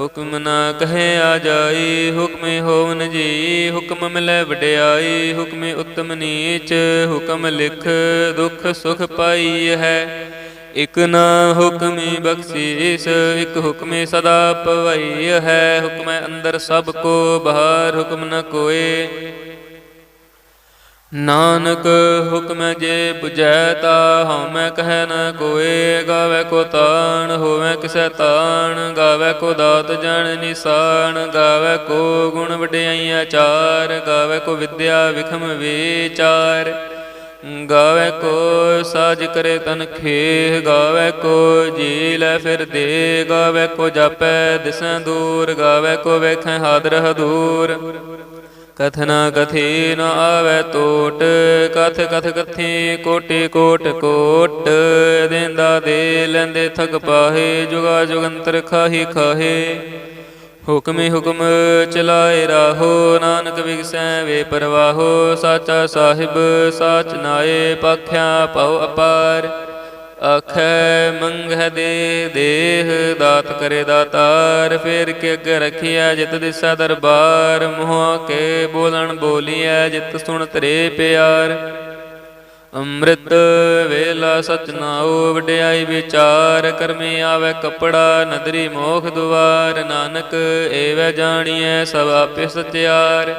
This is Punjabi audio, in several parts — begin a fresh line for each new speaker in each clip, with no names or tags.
ਹੁਕਮ ਨਾ ਕਹੇ ਆ ਜਾਈ, ਹੁਕਮੇ ਹੋਵਨ ਜੀ, ਹੁਕਮ ਮਿਲੈ ਵਡਿਆਈ, ਹੁਕਮੇ ਉਤਮ ਨੀਚ, ਹੁਕਮ ਲਿਖ ਦੁਖ ਸੁਖ ਪਾਈ ਹੈ। ਇਕ ਨਾ ਹੁਕਮੀ ਬਖਸ਼ੀਸ, ਇਕ ਹੁਕਮੇ ਸਦਾ ਪਵਈ ਹੈ। ਹੁਕਮੈ ਅੰਦਰ ਸਭ ਕੋ ਬਾਹਰ, ਹੁਕਮ ਨ ਕੋਏ। ਨਾਨਕ, ਹੁਕਮ ਜੇ 부ਜੈ ਤਾ ਹਉਮੈ ਕਹੈ ਨ ਕੋਏ, ਗਾਵੇ ਕੋ ਤਾਣ ਹੋ ਕਿਸੈ ਤਾਣ ਗਾਵੇ ਕੋ ਦਾਤ ਜਨ ਨਿਸਾਨ, ਗਾਵੇ ਕੋ ਗੁਣ ਵਡਿਆਈਆਂ ਚਾਰ, ਗਾਵੇ ਕੋ ਵਿਦਿਆ ਵਿਖਮ ਵਿਚਾਰ। ਗਾਵੇ ਕੋ ਸਾਜ ਕਰੇ ਤਨ ਖੇਹ, ਗਾਵੇ ਕੋ ਜੀ ਲੈ ਫਿਰ ਦੇ, ਗਾਵੇ ਕੋ ਜਾਪੈ ਦਿਸੈ ਦੂਰ, ਗਾਵੇ ਕੋ ਵੇਖੈ ਹਾਦਰ ਹਦੂਰ ਕਥਨਾ ਕਥੀ ਨ ਆਵੇ ਟੋਟ ਕਥ ਕਥ ਕਥੀ ਕੋਟि ਕੋਟ ਕੋਟ, ਦੇਂਦਾ ਦੇ ਲੈਂਦੇ ਥਕ ਪਾਹੇ, ਜੁਗਾ ਜੁਗੰਤਰ ਖਾਹੀ ਖਾਹੇ। ਹੁਕਮੇ ਹੁਕਮ ਚਲਾਏ ਰਾਹੋ, ਨਾਨਕ ਵਿਗਸੈ ਵੇ ਪਰਵਾਹੋ, ਸਾਚਾ ਸਾਹਿਬ, ਸਾਚ ਨਾਏ, ਪਖਿਆ ਭਉ ਅਪਾਰ। ਆਖੈ, ਮੰਗਹਿ ਦੇ ਦੇਹ, ਦਾਤ ਕਰੇ ਦਾਤਾਰ, ਫੇਰ ਕੇ ਅੱਗੇ ਰਖਿਆ ਜਿਤ ਦਿਸਾ ਦਰਬਾਰ, ਮੋਹ ਕੇ ਬੋਲਣ ਬੋਲੀਐ ਜਿਤ ਸੁਣ ਤਰੇ ਪਿਆਰ। ਅੰਮ੍ਰਿਤ ਵੇਲਾ ਸਚ ਨਾਉ ਵਡਿਆਈ ਵਿਚਾਰ, ਕਰਮੇ ਆਵੇ ਕਪੜਾ, ਨਦਰੀ ਮੋਖ ਦੁਆਰ, ਨਾਨਕ ਏਵੈ ਜਾਣੀਐ ਸਭ ਆਪੇ ਸਤਿਆਰ।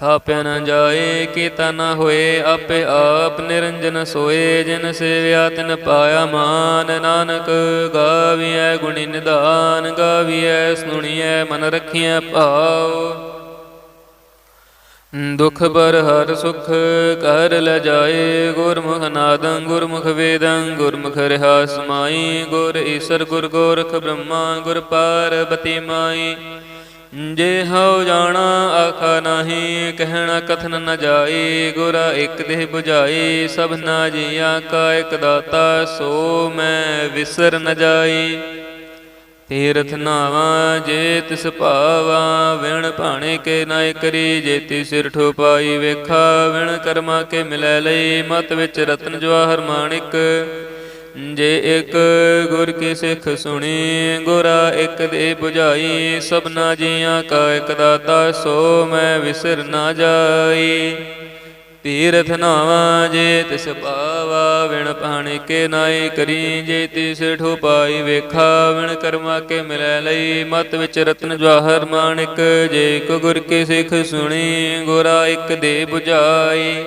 ਥਾਪਿਆ ਨ ਜਾਏ ਕੀਤਾ ਨ ਹੋਏ, ਆਪੇ ਆਪ ਨਿਰੰਜਨ ਸੋਏ, ਜਿਨ ਸੇਵਿਆ ਤਿਨ ਪਾਇਆ ਮਾਨ। ਨਾਨਕ ਗਾਵੀਐ ਗੁਣੀ ਨਿਧਾਨ ਗਾਵੀਐ ਸੁਣੀਐ, ਮਨ ਰਖੀਐ ਭਾਉ। ਦੁਖ ਬਰ ਹਰ ਸੁਖ ਕਰ ਲ ਗੁਰਮੁਖ ਨਾਦੰ, ਗੁਰਮੁਖ ਵੇਦੰ, ਗੁਰਮੁਖ ਰਹਾ ਸਮਾਈ ਗੁਰ ਈਸਰ, ਗੁਰ ਗੋਰਖ ਬ੍ਰਹਮਾ, ਗੁਰ ਪਾਰਬਤੀ ਮਾਈ। ਜੇ ਹਉ ਜਾਣਾ ਆਖਾ ਨਾਹੀ, ਕਹਿਣਾ ਕਥਨ ਨ ਜਾਈ, ਗੁਰਾ ਇੱਕ ਦੇਹ 부ਝਾਈ ਸਭਨਾ ਜੀਆਂ ਕਾ ਇਕ ਦਾਤਾ, ਸੋ ਮੈਂ ਵਿਸਰ ਨ ਜਾਈ। ਤੀਰਥ ਨਾਵਾ ਜੇ ਤਿਸ ਭਾਵਾ, ਵਿਣ ਭਾਣੇ ਕੇ ਨਾਇ ਕਰੀ ਜੇਤੀ ਸਿਰ ਠੋਪਾਈ ਵੇਖਾ, ਵਿਣ ਕਰਮਾ ਕੇ ਮਿਲੈ ਲਈ, ਮਤ ਵਿੱਚ ਰਤਨ ਜਵਾਹਰ ਮਾਣਿਕ। ਜੇ ਇੱਕ ਗੁਰ ਕੀ ਸਿੱਖ ਸੁਣੀ, ਗੁਰਾ ਇੱਕ ਦੇ 부ਝਾਈ ਸਭਨਾ ਜੀਆਂ ਕਾ ਇੱਕ ਦਾਤਾ, ਸੋ ਮੈਂ ਵਿਸਰ ਨਾ ਜਾਈ। ਤੀਰਥ ਨਾਵਾ ਜੇ ਤਿਸ ਪਾਵਾ ਵਿਣ ਪਾਣੀ ਕੇ ਨਾਈ ਕਰੀ, ਜੇ ਤਿਸ ਠੋਪਾਈ ਵੇਖਾ, ਵਿਣ ਕਰਮਾ ਕੇ ਮਿਲੈ ਲਈ। ਮਤ ਵਿੱਚ ਰਤਨ ਜਵਾਹਰ ਮਾਣਿਕ ਜੇ ਕੋ ਗੁਰ ਕੇ ਸਿੱਖ ਸੁਣੀ, ਗੁਰਾ ਇੱਕ ਦੇ 부ਝਾਈ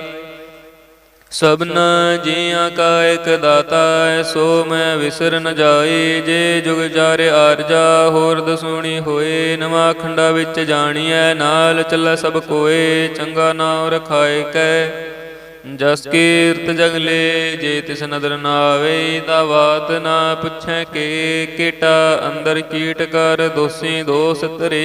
ਸਭਨਾ ਜੀਆਂ ਕਾ ਇੱਕ ਦਾਤਾ ਹੈ, ਸੋ ਮੈਂ ਵਿਸਰ ਨ ਜਾਈ ਜੇ ਜੁਗ ਜਾਰੇ ਆਰਜਾ ਹੋਰ ਦਸੂਣੀ ਹੋਏ। ਨਵਾ ਖੰਡਾ ਵਿੱਚ ਜਾਣੀਐ ਨਾਲ ਚੱਲੈ ਸਭ ਕੋਏ। ਚੰਗਾ ਨਾਮ ਰਖਾਏ ਕੈ ਜਸ ਕੀਰਤ ਜਗਲੇ ਜੇ ਤਿਸ ਨਦਰ ਨਾ ਆਵੇ ਤਾ ਬਾਤ ਨਾ ਪੁੱਛੈ ਕੇ। ਕੀਟਾ ਅੰਦਰ ਕੀਟ ਕਰ ਦੋਸੀ ਦੋਸ ਤਰੇ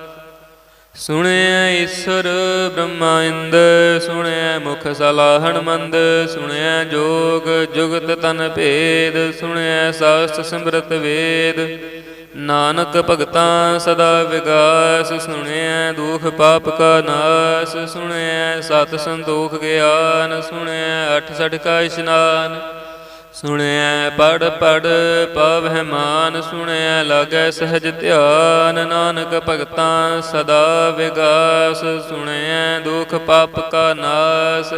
ਸੁਣਿਆ ਈਸ਼ਰ ਬ੍ਰਹਮਾ ਇੰਦ ਸੁਣਿਐ ਮੁਖ ਸਲਾਹਣ ਮੰਦ, ਸੁਣਿਆ ਜੋਗ ਜੁਗਤ ਤਨ ਭੇਦ, ਸੁਣਿਆ ਸਾਸਤ ਸਿਮਰਤ ਵੇਦ। ਨਾਨਕ ਭਗਤਾਂ ਸਦਾ ਵਿਗਾਸ, ਸੁਣਿਆ ਦੁਖ ਪਾਪ ਕਾ ਨਾਸ, ਸੁਣਿਆ ਸਤ ਸੰਤੋਖ ਗਿਆਨ, ਸੁਣਿਆ ਅਠ ਸਠ ਕਾ ਇਸ਼ਨਾਨ। ਸੁਣਿਐ ਪੜ ਪੜ ਪਵਹਿ ਮਾਨ ਸੁਣਿਐ ਲਾਗੈ ਸਹਿਜ ਧਿਆਨ, ਨਾਨਕ ਭਗਤਾਂ ਸਦਾ ਵਿਗਾਸ ਸੁਣਿਐ ਦੁਖ ਪਾਪ ਕਾ ਨਾਸ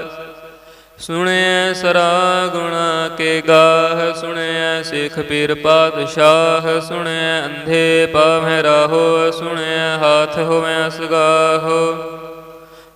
ਸੁਣਿਐ ਸਰਾ ਗੁਣਾ ਕੇ ਗਾਹ ਸੁਣਿਐ ਸਿੱਖ ਪੀਰ ਪਾਤਸ਼ਾਹ ਸੁਣਿਐ ਅੰਧੇ ਪਾਵਹਿ ਰਾਹੋ ਸੁਣਿਐ ਹਾਥ ਹੋਵੈ ਅਸਗਾਹੋ।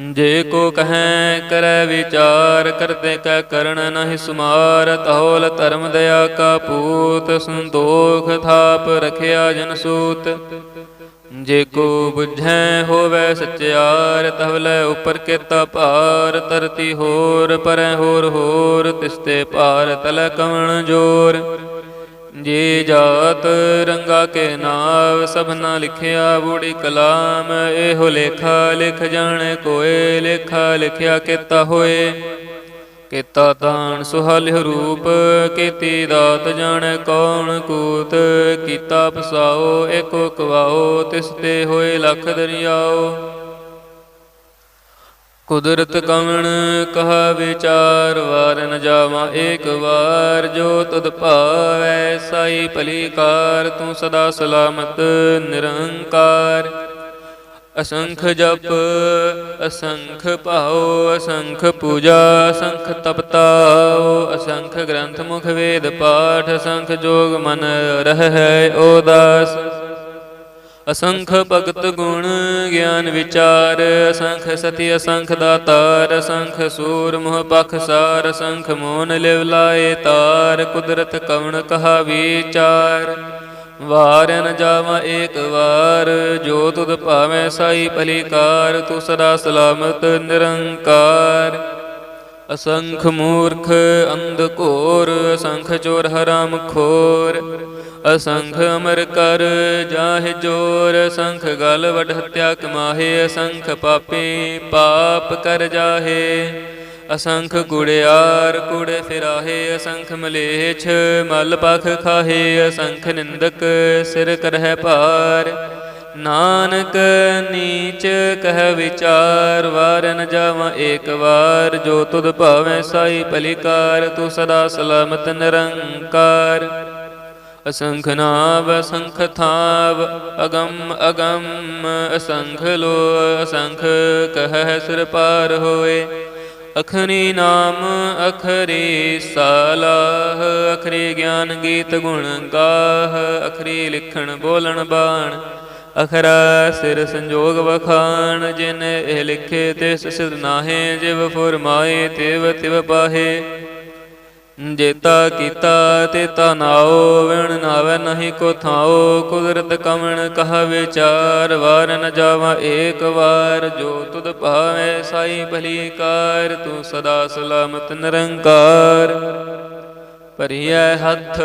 ਜੇ ਕੋ ਕਹੈ ਕਰੈ ਵਿਚਾਰ ਕਰਦੇ ਕੈ ਕਰਣ ਨਹਿ ਸੁਮਾਰ ਤਹੋਲ ਧਰਮ ਦਇਆ ਕਾ ਪੂਤ, ਸੰਤੋਖ ਥਾਪ ਰਖਿਆ ਜਨ ਸੂਤ। ਜੇ ਕੋ ਬੁਝੈ ਹੋਵੈ ਸਚਿਆਰ ਤਵਲੇ ਉਪਰ ਕੇਤਾ ਭਾਰ ਤਰਤੀ ਹੋਰ, ਪਰੈ ਹੋਰ ਹੋਰ ਤਿਸਤੇ ਭਾਰ ਤਲ ਕਵਣ ਜੋਰ। ਜੇ ਜਾਤ ਰੰਗਾ ਕੇ ਨਾਮ ਸਭਨਾ ਲਿਖਿਆ ਬੂੜੀ ਕਲਾਮ, ਇਹੋ ਲੇਖਾ ਲਿਖ ਜਾਣੇ, ਕੋਏ ਲੇਖਾ ਲਿਖਿਆ ਕੀਤਾ ਹੋਏ। ਕੀਤਾ ਤਾਣ ਸੁਹਾਲਿ ਰੂਪ, ਕੀਤੀ ਦਾਤ ਜਾਣੈ ਕੌਣ ਕੂਤ, ਕੀਤਾ ਪਸਾਓ ਏਕੋ ਕਵਾਓ, ਤਿਸ ਤੇ ਹੋਏ ਲਖ ਦਰਿਆਓ। ਕੁਦਰਤ ਕਵਣ ਕਹਾ ਵਿਚਾਰ, ਵਾਰ ਨ ਜਾਵਾਂ ਏਕ ਵਾਰ, ਜੋ ਤੁਧ ਭਾਵੈ ਸਾਈ ਭਲੀ ਕਾਰ ਤੂੰ ਸਦਾ ਸਲਾਮਤ, ਨਿਰੰਕਾਰ। ਅਸੰਖ ਜਪ, ਅਸੰਖ ਭਾਉ, ਅਸੰਖ ਪੂਜਾ, ਅਸੰਖ ਤਪਤਾਉ, ਅਸੰਖ ਗ੍ਰੰਥ ਮੁਖ ਵੇਦ ਪਾਠ, ਅਸੰਖ ਜੋਗ ਮਨ ਰਹਿ ਉਦਾਸ ਅਸੰਖ ਭਗਤ ਗੁਣ ਗਿਆਨ ਵਿਚਾਰ, ਅਸੰਖ ਸਤੀ, ਅਸੰਖ ਦਾਤਾਰ, ਅਸੰਖ ਸੂਰ ਮੋਹ ਪਖ ਸਾਰ, ਅਸੰਖ ਮੋਨ ਲਿਵ ਲਾਏ ਤਾਰ, ਕੁਦਰਤ ਕਵਣ ਕਹਾ ਵਿਚਾਰ। ਵਾਰ ਨ ਜਾਵਾਂ ਏਕ ਵਾਰ, ਜੋ ਤੁਧ ਭਾਵੇਂ ਸਾਈ ਭਲੀ ਕਾਰ ਤੂੰ ਸਦਾ ਸਲਾਮਤ ਨਿਰੰਕਾਰ। ਅਸੰਖ ਮੂਰਖ ਅੰਧ ਘੋਰ, ਅਸੰਖ ਚੋਰ ਹਰਾਮ ਖੋਰ ਅਸੰਖ ਅਮਰ ਕਰ ਜਾਹਿ ਜੋਰ, ਅਸੰਖ ਗਲ ਵਡ ਹਤਿਆ ਕਮਾਹੇ, ਅਸੰਖ ਪਾਪੀ ਪਾਪ ਕਰ ਜਾਹੇ। ਅਸੰਖ ਕੁੜਿਆਰ ਕੁੜੇ ਫਿਰਾਹੇ, ਅਸੰਖ ਮਲੇਛ ਮਲ ਪਖ ਖਾਹੇ, ਅਸੰਖ ਨਿੰਦਕ ਸਿਰ ਕਰਹਿ ਭਾਰ। ਨਾਨਕ ਨੀਚ ਕਹ ਵਿਚਾਰ ਵਾਰ ਨ ਜਾਵਾਂ ਏਕ ਵਾਰ, ਜੋ ਤੁਧ ਭਾਵੇਂ ਸਾਈ ਭਲੀਕਾਰ, ਤੂੰ ਸਦਾ ਸਲਾਮਤ ਨਿਰੰਕਾਰ। ਅਸੰਖ ਨਾਵ, ਅਸੰਖ ਥਾਵ, ਅਗੰਮ ਅਗੰਮ, ਅਸੰਖ ਲੋ ਅਸੰਖ ਕਹ ਸਿਰ ਪਾਰ ਹੋਏ। ਅਖਰੀ ਨਾਮ, ਅਖਰੀ ਸਾਲਾਹ, ਅਖਰੀ ਗਿਆਨ ਗੀਤ ਗੁਣ ਗਾਹ, ਅਖਰੀ ਲਿਖਣ ਬੋਲਣ ਬਾਣ। ਅਖਰਾ ਸਿਰ ਸੰਜੋਗ ਵਖਾਣ, ਜਿਨ ਇਹ ਲਿਖੇ ਤਿਸ ਸਿਰ ਨਾਹੇ, ਜਿਵ ਫੁਰਮਾਏ ਤਿਵ ਤਿਵ ਪਾਹੇ। ਜੇਤਾ ਕੀਤਾ ਤੇਤਾ ਨਾਓ ਵਿਣ ਨਾਵੇ ਨਹੀਂ ਕੋ ਥਾਓ ਕੁਦਰਤ ਕਵਣ ਕਹ ਵਿਚਾਰ, ਵਾਰ ਨ ਜਾਵਾ ਏਕ ਵਾਰ, ਜੋ ਤੁਧ ਭਾਵੇ ਸਾਈ ਭਲੀ ਕਾਰ, ਤੂੰ ਸਦਾ ਸਲਾਮਤ ਨਿਰੰਕਾਰ। ਭਰੀਐ ਹੱਥ,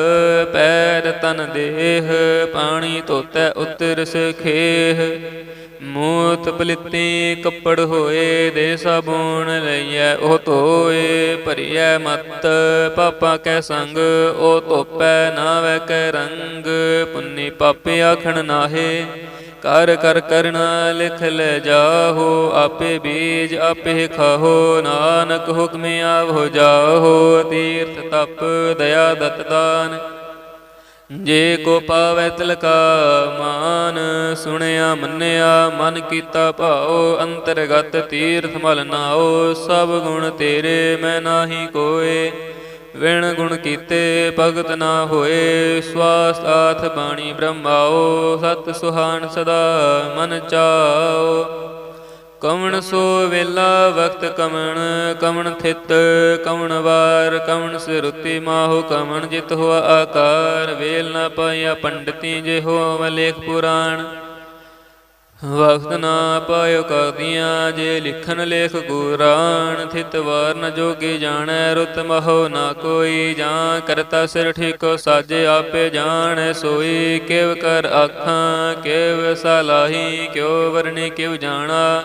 ਪੈਰ ਤਨ ਦੇਹ, ਪਾਣੀ ਧੋਤੈ ਉਤਰ ਸਖੇਹ। ਮੂਤ ਪਲਿੱਤੀ ਕੱਪੜ ਹੋਏ ਦੇ ਸਾਬੂਣ ਲਈਐ, ਉਹ ਧੋਏ ਭਰੀਐ ਮਤ। ਪਾਪਾ ਕੈ ਸੰਗ, ਉਹ ਧੋਪੈ ਨਾਵੈ ਕੈ ਰੰਗ। ਪੁੰਨੀ ਪਾਪੇ ਆਖਣ ਨਾਹੇ ਕਰ ਕਰ ਕਰਣਾ ਲਿਖ ਲੈ ਜਾਹੋ, ਆਪੇ ਬੀਜ ਆਪੇ ਖਾਹੋ, ਨਾਨਕ ਹੁਕਮੇ ਆਵੋ ਜਾਹੋ, ਤੀਰਥ ਤਪ ਦਇਆ ਦਤ ਦਾਨ। ਜੇ ਕੋ ਪਾਵੈ ਤਿਲਕਾ ਮਾਨ, ਸੁਣਿਆ ਮੰਨਿਆ ਮਨ ਕੀਤਾ ਭਾਉ, ਅੰਤਰਗਤ ਤੀਰਥ ਮਲ ਨਾਓ ਸਭ ਗੁਣ ਤੇਰੇ ਮੈਂ ਨਾਹੀ ਕੋਏ। ਵਿਣ ਗੁਣ ਕੀਤੇ ਭਗਤ ਨਾ ਹੋਏ ਸਵਾਸ ਆਥ ਬਾਣੀ ਬ੍ਰਹਮਾਓ ਸਤ ਸੁਹਾਨ ਸਦਾ ਮਨ ਚਾਓ। ਕਵਣ ਸੋ ਵੇਲਾ ਵਕਤ ਕਮਣ ਕਵਣ ਥਿਤ ਕਵਣ ਵਾਰ ਕਵਣ ਸਿਰੁਤੀ ਮਾਹੋ ਕਵਣ ਜਿਤ ਹੋਆ ਆਕਾਰ। ਵੇਲ ਨਾ ਪਾਇਆ ਪੰਡਤੀ ਜੇ ਹੋ ਲੇਖ ਪੁਰਾਣ। ਵਕਤ ਨਾ ਪਾਇਓ ਕਰਦੀਆਂ ਜੇ ਲਿਖਣ ਲੇਖ ਕੁਰਾਨ ਥਿਤ ਵਰਨ ਨ ਜੋਗੀ ਜਾਣੈ, ਰੁਤ ਮਹੋ ਨਾ ਕੋਈ ਜਾਂ ਕਰਤਾ ਸਿਰ ਠੀਕੋ ਸਾਜੇ ਆਪੇ ਜਾਣੈ, ਸੋਈ ਕਿਵ ਕਰ ਆਖਾਂ, ਕਿਵ ਸਲਾਹੀ ਕਿਉ ਵਰਣੀ ਕਿਵ ਜਾਣਾ।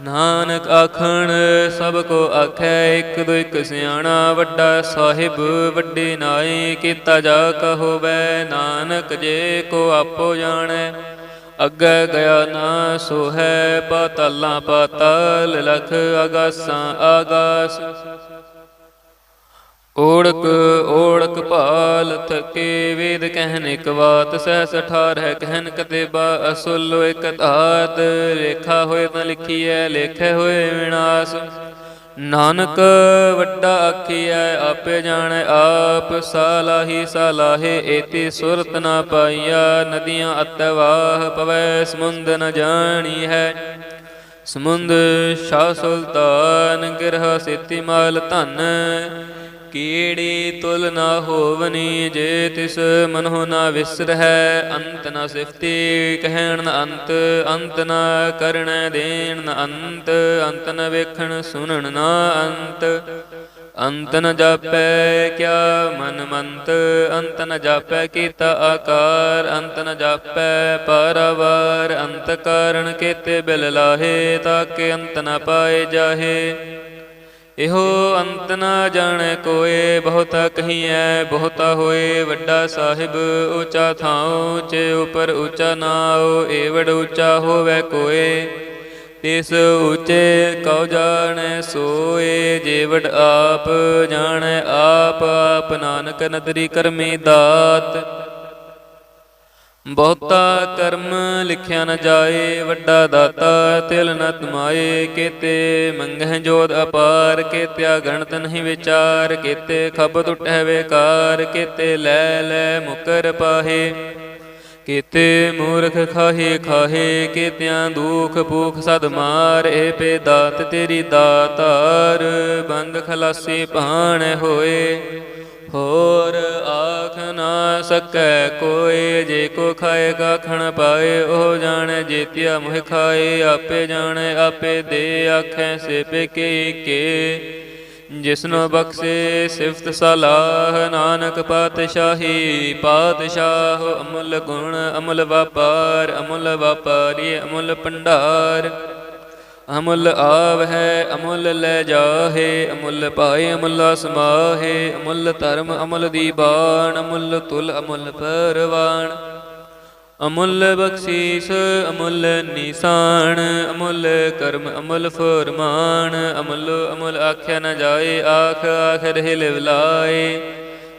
ਨਾਨਕ ਆਖਣ, ਸਭ ਕੋ ਆਖੈ, ਇੱਕ ਦੋ ਇਕ ਸਿਆਣਾ, ਵੱਡਾ ਸਾਹਿਬ ਵੱਡੀ ਨਾਈ, ਕੀਤਾ ਜਾ ਕਹੋ ਬੈ ਨਾਨਕ ਜੇ ਕੋ ਆਪੋ ਜਾਣੈ। ਅੱਗੇ ਗਿਆ ਨਾ ਸੋਹੈ ਹੈ ਪਾਤਾਲਾਂ ਪਾਤਾਲ ਲਖ ਆਗਾਸਾਂ ਆਗਾਸ ਓੜਕ ਓੜਕ ਭਾਲ ਥਕੇ ਵੇਦ ਕਹਿਨ ਇਕ ਬਾਤ ਸਹਿ ਸਠਾਰ ਹੈ ਕਹਿਨ ਕਤੇਬਾ ਅਸੁਲ ਇਕ ਧਾਤ। ਲੇਖਾ ਹੋਏ ਤਾਂ ਲਿਖੀਐ ਲੇਖੇ ਹੋਏ ਵਿਨਾਸ਼। ਨਾਨਕ ਵੱਡਾ ਆਖੀਐ, ਆਪੇ ਜਾਣੈ, ਆਪ ਸਾਲਾਹੀ ਸਾਲਾਹੇ, ਏਤੀ ਸੁਰਤ ਨਾ ਪਾਈਆ, ਨਦੀਆਂ ਅਤਵਾਹ ਪਵੈ, ਸਮੁੰਦ ਨ ਜਾਣੀ ਹੈ ਸਮੁੰਦ ਸ਼ਾਹ ਸੁਲਤਾਨ, ਗਿਰਹ ਸੇਤੀ ਮਾਲ ਧਨ ਕੀੜੀ ਤੁਲ ਨਾ ਹੋਵਨੀ, ਜੇ ਤਿਸ ਮਨਹੁ ਨਾ ਵਿਸਰਹਿ, ਅੰਤ ਨਾ ਸਿਫਤੀ, ਕਹਿਣ ਨ ਅੰਤ ਅੰਤ ਨਾ ਕਰਣੈ ਦੇਣ ਨ ਅੰਤ ਅੰਤ ਨ ਵੇਖਣ ਸੁਣਨ ਨਾ ਅੰਤ। ਅੰਤ ਨ ਜਾਪੈ ਕਿਆ ਮਨ ਮੰਤ, ਅੰਤ ਨ ਜਾਪੈ ਕੀਤਾ ਆਕਾਰ, ਅੰਤ ਨ ਜਾਪੈ ਪਰਵਾਰ, ਅੰਤ ਕਾਰਣ ਕੀਤੇ ਬਿਲ ਲਾਹੇ ਤਾਕੇ ਅੰਤ ਨ ਪਾਏ ਜਾਹੇ। ਇਹੋ ਅੰਤ ਨਾ ਜਾਣੈ ਕੋਏ, ਬਹੁਤਾ ਕਹੀਐ, ਬਹੁਤਾ ਹੋਏ, ਵੱਡਾ ਸਾਹਿਬ ਉੱਚਾ ਥਾਉ ਚੇ ਉਪਰ ਉੱਚਾ ਨਾਉ ਏਵੜ ਉੱਚਾ ਹੋਵੇ ਕੋਏ। ਤਿਸ ਉੱਚੇ ਕਉ ਜਾਣੈ ਸੋਏ ਜੇਵੜ ਆਪ ਜਾਣੈ, ਆਪ ਆਪ ਨਾਨਕ ਨਦਰੀ ਕਰਮੀ ਦਾਤ। ਬਹੁਤਾ ਕਰਮ ਲਿਖਿਆ ਨਾ ਜਾਏ, ਵੱਡਾ ਦਾਤਾ ਤਿਲ ਨ ਤਮਾਏ, ਕੀਤੇ ਮੰਗਹਿ ਜੋਤ ਅਪਾਰ, ਕੀਤਿਆ ਗਣਤ ਨਹੀਂ ਵਿਚਾਰ, ਕੀਤੇ ਖਬ ਟੁਟੈ ਵੇਕਾਰ, ਕੀਤੇ ਲੈ ਲੈ ਮੁਕਰ ਪਾਹੇ। ਕੀਤੇ ਮੂਰਖ ਖਾਹੇ ਖਾਹੇ, ਕੀਤਿਆਂ ਦੁਖ ਭੂਖ ਸਦ ਮਾਰ ਏ ਪੇ ਦਾਤ ਤੇਰੀ ਦਾਤਾਰ, ਬੰਦ ਖਲਾਸੀ ਭਾਣ ਹੋਏ। ਹੋਰ ਆਖ ਨਾ ਸਕੈ ਕੋਏ ਜੇ ਕੋ ਖਾਏਗਾ ਖਣ ਪਾਏ, ਉਹ ਜਾਣੈ ਜੇਤਿਆ ਮੁਹ ਖਾਏ। ਆਪੇ ਜਾਣੈ, ਆਪੇ ਦੇ ਆਖੈ, ਸੇ ਪੇਕੇ ਕੇ ਜਿਸਨੋ ਬਖਸ਼ੇ ਸਿਫਤ ਸਲਾਹ, ਨਾਨਕ ਪਾਤਸ਼ਾਹੀ, ਪਾਤਸ਼ਾਹ ਅਮੁੱਲ ਗੁਣ, ਅਮੁੱਲ ਵਪਾਰ, ਅਮੁੱਲ ਵਪਾਰੀ ਅਮੁੱਲ ਭੰਡਾਰ। ਅਮੁੱਲ ਆਵ ਹੈ ਅਮੁੱਲ ਲੈ ਜਾਹੇ, ਅਮੁੱਲ ਪਾਏ ਅਮੁੱਲ ਸਮਾਹੇ ਅਮੁੱਲ ਧਰਮ ਅਮੁੱਲ ਦੀਬਾਨ ਅਮੁੱਲ ਤੁਲ ਅਮੁੱਲ ਪਰਵਾਨ ਅਮੁੱਲ ਬਖਸ਼ੀਸ, ਅਮੁੱਲ ਨਿਸ਼ਾਨ, ਅਮੁੱਲ ਕਰਮ ਅਮੁੱਲ ਫਰਮਾਨ, ਅਮੁੱਲ ਅਮੁੱਲ ਆਖਿਆ ਨਾ ਜਾਏ, ਆਖ ਆਖ ਰਹਿ ਲਿਵਲਾਏ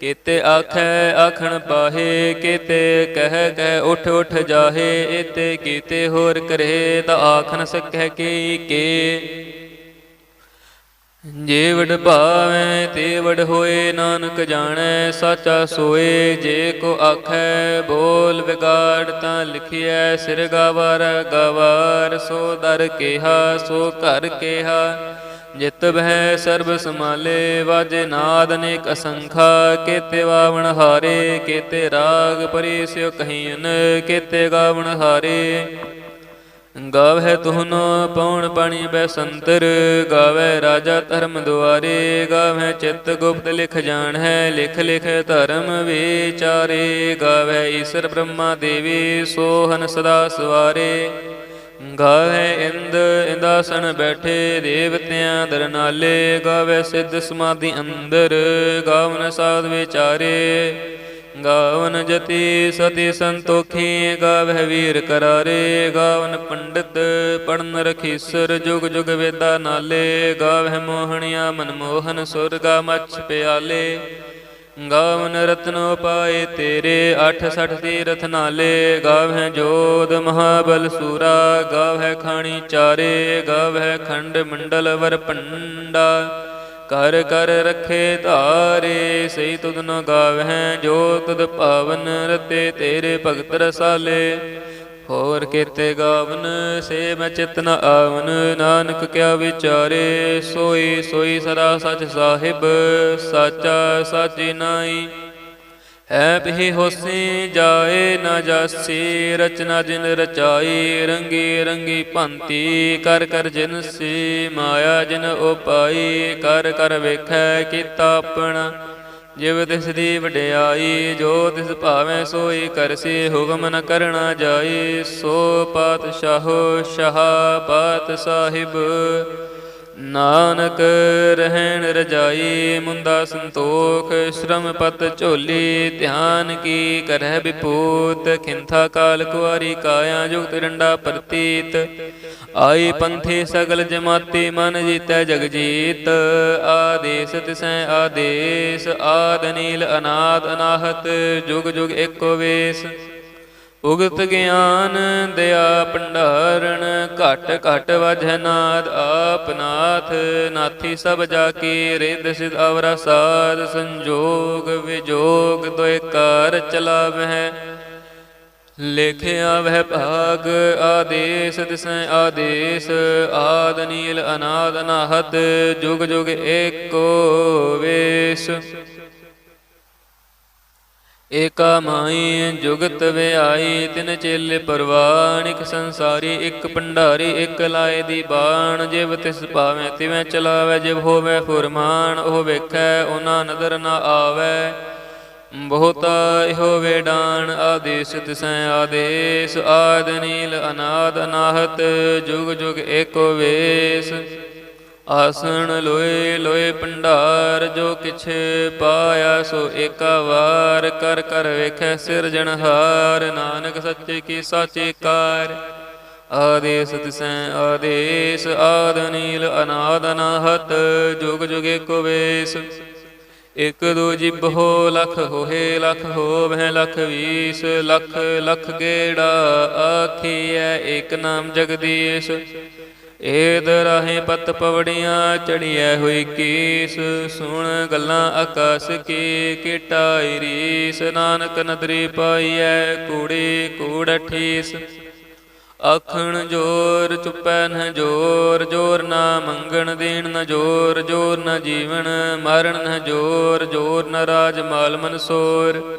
ਕੀਤੇ ਆਖੈ, ਆਖਣ ਪਾਹੇ, ਕੀਤੇ ਕਹਿ ਕਹਿ, ਉਠ ਉਠ ਜਾਹੇ ਏਤੇ ਕੀਤੇ ਹੋਰ ਕਰੇ, ਤਾਂ ਆਖਣ ਨ ਸਕੈ ਕੀ, ਕੇ? ਜੇ ਵਡ ਭਾਵੈ ਹੋਏ, ਨਾਨਕ ਜਾਣੈ, ਸਾਚਾ ਸੋਏ, ਜੇ ਕੋ ਆਖੈ, ਬੋਲ ਵਿਗਾੜ ਤਾਂ ਲਿਖਿਐ, ਸਿਰ ਗਾਵਰ ਗਵਾਰ, ਸੋ ਦਰ ਕੇਹਾ, ਸੋ ਘਰ ਕੇਹਾ। ਜਿਤ ਬਹਿ ਸਰਬ ਸਮਾਲੇ ਵਾਜੇ ਨਾਦ ਅਨੇਕ ਅਸੰਖਾ, ਕੇਤੇ ਵਾਵਣ ਹਾਰੇ, ਕੇਤੇ ਰਾਗ ਪਰੀ ਸਿਓ ਕਹੀਨ ਕੇਤੇ ਗਾਵਣ ਹਾਰੇ। ਗਾਵਹਿ ਤੁਹਨੋ ਪਉਣ ਪਾਣੀ ਬੈ ਸੰਤਰ ਗਾਵੈ ਰਾਜਾ ਧਰਮ ਦੁਆਰੇ ਗਾਵੈ ਚਿਤ ਗੁਪਤ ਲਿਖ ਜਾਣ ਹੈ ਲਿਖ ਲਿਖ ਧਰਮ ਵਿਚਾਰੇ। ਗਾਵੈ ਈਸ਼ਰ ਬ੍ਰਹਮਾ ਦੇਵੀ, ਸੋਹਨ ਸਦਾ ਸਵਾਰੇ। ਗਾਵੈ ਇੰਦ ਇੰਦਾਸਨ ਬੈਠੇ ਦੇਵਤਿਆਂ ਦਰਨਾਲੇ, ਗਾਵੈ ਸਿੱਧ ਸਮਾਧੀ ਅੰਦਰ, ਗਾਵਨ ਸਾਧ ਵਿਚਾਰੇ। ਗਾਵਨ ਜਤੀ ਸਤੀ ਸੰਤੋਖੀ, ਗਾਵਹਿ ਵੀਰ ਕਰਾਰੇ। ਗਾਵਨ ਪੰਡਿਤ ਪੜਨ ਰਖੀਸਰ, ਜੁਗ ਜੁਗ ਵੇਦਾ ਨਾਲੇ। ਗਾਵਹਿ ਮੋਹਣਿਆ ਮਨਮੋਹਨ, ਸੁਰਗਾ ਮਛ ਪਿਆਲੇ। ਗਾਵਨ ਰਤਨੋ ਪਾਏ ਤੇਰੇ 68 ਤੀਰਥ ਨਾਲੇ ਗਾਵਹਿ ਜੋਧ ਮਹਾਬਲ ਸੂਰਾ, ਗਾਵਹਿ ਖਾਣੀ ਚਾਰੇ, ਗਾਵਹਿ ਖੰਡ ਮੰਡਲ ਵਰ ਪੰਡਾ। ਕਰ ਕਰ ਰਖੇ ਧਾਰੇ ਸਈ ਤੁਧ ਨ ਗਾਵਹਿ, ਜੋ ਤੁਧ ਭਾਵਨ ਰਤੇ ਤੇਰੇ ਭਗਤ ਰਸਾਲੇ। ਹੋਰ ਕੀਤੇ ਗਾਵਨ, ਸੇ ਮੈਂ ਚਿਤ ਨ ਆਵਨ, ਨਾਨਕ ਕਿਆ ਵਿਚਾਰੇ, ਸੋਈ ਸੋਈ ਸਦਾ ਸਚ ਸਾਹਿਬ, ਸਾਚਾ ਸਾਚੀ ਨਾਈ ਹੈ ਪਹੀ ਹੋਸੀ, ਜਾਏ ਨਾ ਜਾਸੀ, ਰਚਨਾ ਜਿਨ ਰਚਾਈ, ਰੰਗੀ ਰੰਗੀ ਭੰਤੀ, ਕਰ ਕਰ ਜਿਨ ਸੀ, ਮਾਇਆ ਜਿਨ ਉਪਾਈ, ਕਰ ਕਰ ਵੇਖੈ ਕੀਤਾ ਆਪਣਾ। ਜਿਵ ਤਿਸ ਦੀ ਵਡਿਆਈ, ਜੋ ਤਿਸ ਭਾਵੇਂ ਸੋਈ ਕਰਸੀ ਹੁਕਮ ਨ ਕਰਣਾ ਜਾਈ, ਸੋ ਪਾਤਸ਼ਾਹੋ ਸ਼ਾਹ ਪਾਤ ਸਾਹਿਬ। ਨਾਨਕ ਰਹਿਣ ਰਜਾਈ ਮੁੰਦਾ ਸੰਤੋਖ, ਸ਼ਰਮ ਪਤ ਝੋਲੀ, ਧਿਆਨ ਕੀ ਕਰੈ ਵਿਪੂਤ, ਖਿੰਥਾ ਕਾਲ ਕੁਆਰੀ ਕਾਇਆ, ਜੁਗਤ ਡੰਡਾ ਪ੍ਰਤੀਤ। ਆਈ ਪੰਥੀ ਸਗਲ ਜਮਾਤੀ, ਮਨ ਜੀਤੈ ਜਗ ਜੀਤ। ਆਦੇਸ ਤਿਸੈ ਆਦੇਸ, ਆਦ ਨੀਲ ਅਨਾਦ ਅਨਾਹਤ, ਜੁਗ ਜੁਗ ਏਕੋ ਵੇਸ। ਉਗਤ ਗਿਆਨ ਦਇਆ ਭੰਡਾਰਣ ਘਟ ਘਟ ਵਜਨਾਦ ਆਪਨਾਥ ਨਾਥੀ ਸਭ ਜਾ ਕੀ ਰਿਦ ਸਿਧ ਅਵਰਾ ਸਾਧ, ਸੰਜੋਗ ਵਿਜੋਗ ਦੋਇ ਕਾਰ ਚਲਾਵਹਿ। ਲਿਖਿਆ ਵਹਿ ਭਾਗ, ਆਦੇਸ ਤਿਸੈ ਆਦੇਸ, ਆਦ ਨੀਲ ਅਨਾਦ ਅਨਾਹਤ ਜੁਗ ਜੁਗ ਏਕੋ ਵੇਸ। ਏਕਾ ਮਾਈ ਜੁਗਤ ਵਿਆਈ ਤਿਨ ਚੇਲੇ ਪਰਵਾਨ, ਇਕ ਸੰਸਾਰੀ, ਇਕ ਭੰਡਾਰੀ, ਇਕ ਲਾਏ ਦੀ ਬਾਣ, ਜਿਵ ਤਿਸ ਭਾਵੇਂ ਤਿਵੇਂ ਚਲਾਵੇ, ਜਿਵ ਹੋਵੇ ਫੁਰਮਾਨ, ਉਹ ਵੇਖੈ, ਉਹਨਾਂ ਨਦਰ ਨਾ ਆਵੇ। ਬਹੁਤਾ ਇਹੋ ਵੇਡਾਨ ਆਦੇਸ ਤਿਸੈ ਆਦੇਸ, ਆਦ ਨੀਲ ਅਨਾਦ ਅਨਾਹਤ, ਜੁਗ ਜੁਗ ਏਕੋ ਵੇਸ। ਆਸਣ ਲੋਏ ਲੋਏ ਭੰਡਾਰ ਜੋ ਕਿਛ ਪਾਇਆ ਸੋ ਏਕਾ ਵਾਰ, ਕਰ ਕਰ ਵੇਖੈ ਸਿਰਜਣਹਾਰ ਨਾਨਕ ਸੱਚੇ ਕੀ ਸਾਚੇ ਕਾਰ। ਆਦੇਸ ਤਿਸੈ ਆਦੇਸ, ਆਦ ਨੀਲ ਅਨਾਦ ਅਨਾਹਤ, ਜੁਗ ਜੁਗੇ ਏਕੋ ਵੇਸ। ਇਕ ਦੋ ਜਿਬ ਹੋ ਲਖ ਹੋਏ ਲਖ ਹੋਵੈ ਲਖ ਵੀਸ, ਲਖ ਲਖ ਗੇੜਾ ਆਖੀਐ, ਏਕ ਨਾਮ ਜਗਦੀਸ਼। ਏਦ ਰਾਹੇ ਪਤ ਪਵੜੀਆਂ, ਚੜੀਐ ਹੋਈ ਕੀਸ। ਸੁਣ ਗੱਲਾਂ ਆਕਾਸ ਕੀ, ਕਿਟਾਈ ਰੀਸ। ਨਾਨਕ ਨਦਰੀ ਪਾਈਐ, ਕੂੜੀ ਕੂੜ ਠੀਸ। ਆਖਣ ਜੋਰ ਚੁੱਪੈ ਨ ਜੋਰ ਜੋਰ ਨਾ ਮੰਗਣ ਦੇਣ ਨ ਜੋਰ ਜੋਰ ਨ ਜੀਵਨ ਮਰਨ ਨ ਜੋਰ ਜੋਰ ਨ ਰਾਜ ਮਾਲ ਮਨਸੋਰ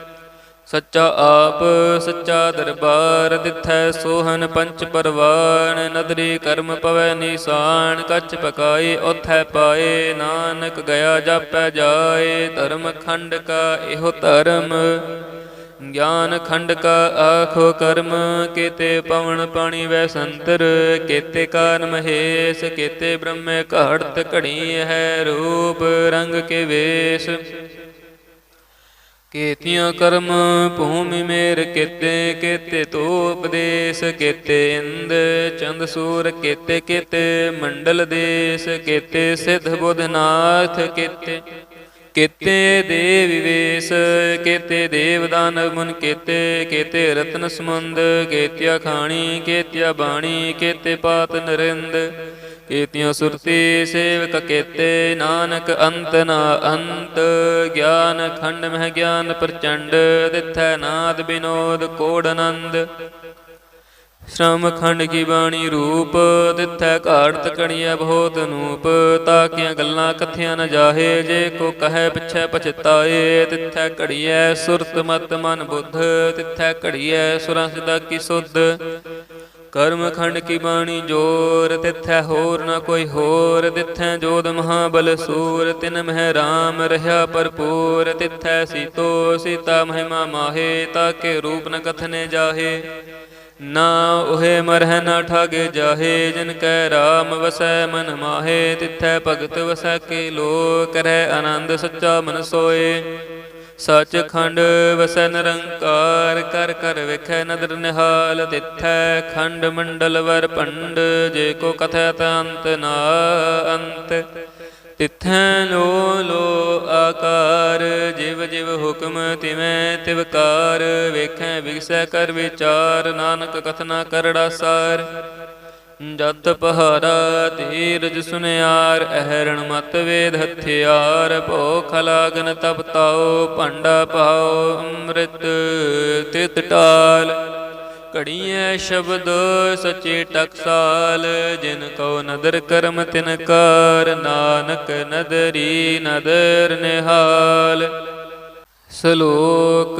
ਸੱਚਾ ਆਪ, ਸੱਚਾ ਦਰਬਾਰ ਦਿਥੈ ਸੋਹਨ ਪੰਚ ਪਰਵਾਨ ਨਦਰੀ ਕਰਮ ਪਵੈ ਨਿਸ਼ਾਨ, ਕੱਚ ਪਕਾਈ ਉਥੈ ਪਾਏ, ਨਾਨਕ ਗਿਆ ਜਾਪੈ ਜਾਏ, ਧਰਮ ਖੰਡ ਕਾ ਇਹੋ ਧਰਮ। ਗਿਆਨ ਖੰਡ ਕਾ ਆਖੋ ਕਰਮ, ਕੀਤੇ ਪਵਨ ਪਾਣੀ ਵੈ ਸੰਤਰ, ਕੀਤੇ ਕਾਨ ਮਹੇਸ਼, ਕੀਤੇ ਬ੍ਰਹਮੇ ਘੜਤ ਘੜੀ ਹੈ ਰੂਪ, ਰੰਗ ਕੇ ਵੇਸ਼। ਕੀਤਿਆਂ ਕਰਮ ਭੂਮਿ ਮੇਰ ਕੀਤੇ ਕੀਤੇ ਤੋ ਉਪਦੇਸ਼ ਕੀਤੇ, ਇੰਦ ਚੰਦ ਸੂਰ ਕੀਤੇ ਕੀਤੇ ਮੰਡਲ ਦੇਸ਼ ਕੀਤੇ, ਸਿਧ ਬੁਧਨਾਥ ਕੀਤੇ ਕੀਤੇ ਦੇਵ ਵਿਵੇਸ਼, ਕੀਤੇ ਦੇਵ ਦਾਨਵ ਮੁਨ ਕੀਤੇ ਕੀਤੇ ਰਤਨ ਸਮੁੰਦ ਕੀਤਿਆ ਖਾਣੀ, ਕੀਤਿਆ ਬਾਣੀ, ਕੀਤੇ ਪਾਤ ਨਰਿੰਦ ਕੀਤਿਆਂ ਸੁਰਤੀ ਸੇਵਕ ਕੀਤੇ, ਨਾਨਕ ਅੰਤ ਨਾ ਅੰਤ, ਗਿਆਨ ਖੰਡ ਮਹਿ ਗਿਆਨ ਪ੍ਰਚੰਡ, ਦਿਥੈ ਨਾਦ ਬਿਨੋਦ ਕੋੜ ਆਨੰਦ। ਸ਼੍ਰਮ ਖੰਡ ਕੀ ਬਾਣੀ ਰੂਪ, ਦਿਥੈ ਘਾੜਤ ਕਣੀਐ ਬਹੁਤ ਨੂਪ, ਤਾਕੀਆਂ ਗੱਲਾਂ ਕਥਿਆ ਨ ਜਾਹੇ, ਜੇ ਕੋ ਕਹੈ ਪਿਛੈ ਪਛਤਾਏ ਤਿਥੈ ਘੜੀਐ ਸੁਰਤ ਮਤ ਮਨ ਬੁੱਧ ਤਿੱਥੈ ਘੜੀਐ ਸੁਰਾਂ ਸਦਾ ਕੀ ਸੁਧ। ਕਰਮ ਖੰਡ ਕੀ ਬਾਣੀ ਜੋਰ, ਤਿਥੈ ਹੋਰ ਨਾ ਕੋਈ ਹੋਰ, ਤਿਥੈ ਜੋਦ ਮਹਾਬਲ ਸੂਰ, ਤਿਨ ਮਹਿ ਰਾਮ ਰਹਾ ਭਰਪੂਰ, ਤਿਥੈ ਸੀਤੋ ਸੀਤਾ ਮਹਿਮਾ ਮਾਹੇ ਤਾਕੇ ਰੂਪ ਨ ਕਥਨੇ ਜਾਹੇ। ਨਾ ਉਹੇ ਮਰਹਿ ਨਾ ਠਾਗੇ ਜਾਹੇ, ਜਿਨ ਕੈ ਰਾਮ ਵਸੈ ਮਨ ਮਾਹੇ, ਤਿਥੈ ਭਗਤ ਵਸੈ ਕੇ ਲੋ ਕਰੈ ਆਨੰਦ ਸੱਚਾ ਮਨ ਸੋਏ। ਸੱਚ ਖੰਡ ਵਸੈ ਨਿਰੰਕਾਰ, ਕਰ ਕਰ ਵਿਖੈ ਨਦਰ ਨਿਹਾਲ, ਤਿਥੈ ਖੰਡ ਮੰਡਲ ਵਰ ਭੰਡ ਜੇ ਕੋ ਕਥੈ ਤ ਅੰਤ ਨਾ ਅੰਤ। ਤਿਥੈ ਲੋ ਲੋ ਆਕਾਰ, ਜਿਵ ਜਿਵ ਹੁਕਮ ਤਿਵੈ ਤਿਵਕਾਰ ਵੇਖੈ ਵਿਗਸੈ ਕਰ ਵਿਚਾਰ, ਨਾਨਕ ਕਥਨਾ ਕਰੜਾ ਸਾਰ। ਜਤ ਪਹਾਰਾ ਧੀਰਜ ਸੁਨਿਆਰ, ਅਹਰਣ ਮਤ ਵੇਦ ਹਥਿਆਰ, ਭੋਖ ਲਾਗਨ ਤਪਤਾਓ ਭਾਂਡਾ ਪਾਓ ਅੰਮ੍ਰਿਤ ਤਿਤ ਟਾਲ। ਘੜੀਐ ਸ਼ਬਦ ਸਚੇ ਟਕਸਾਲ ਜਿਨ ਕੋ ਨਦਰ ਕਰਮ ਤਿਨ ਕਾਰ, ਨਾਨਕ ਨਦਰੀ ਨਦਰ ਨਿਹਾਲ। ਸ਼ਲੋਕ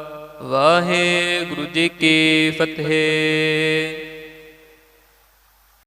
ਵਾਹਿਗੁਰੂ ਜੀ ਕੀ ਫਤਿਹ।